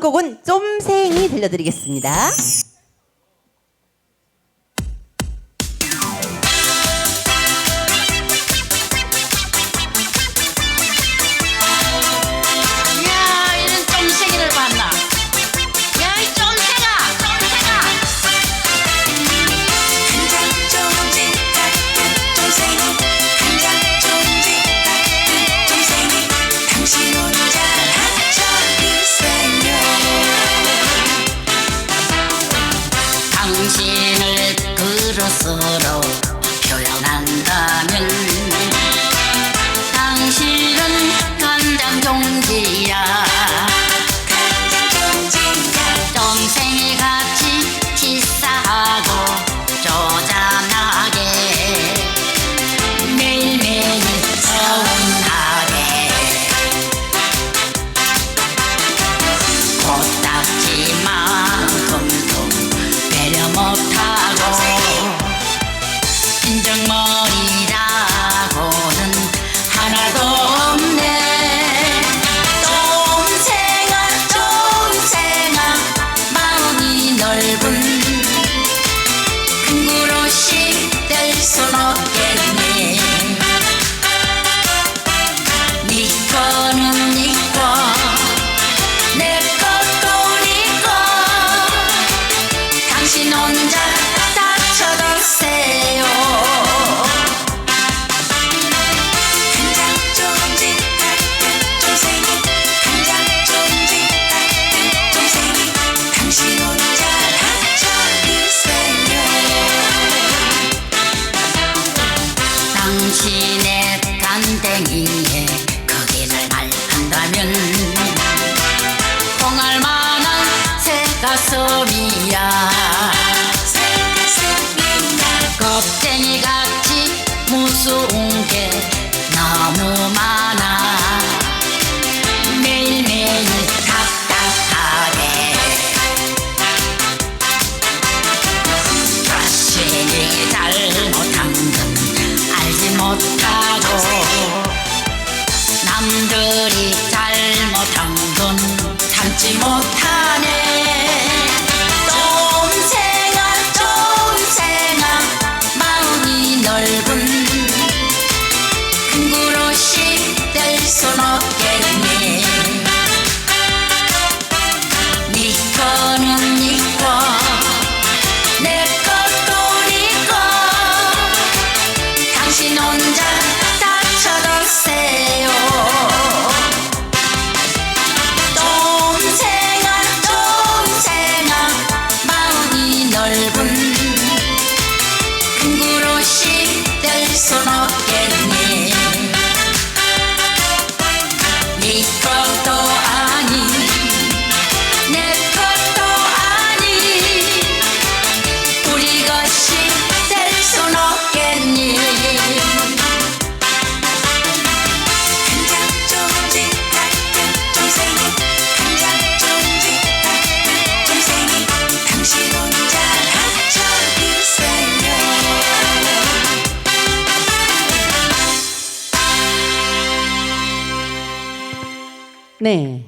다음 곡은 좀생이 들려드리겠습니다. 당신의 간댕이에 거기를 말한다면 통할 만한 새가슴이야. 새가슴이야 껍데기 같이 무서운 게 네.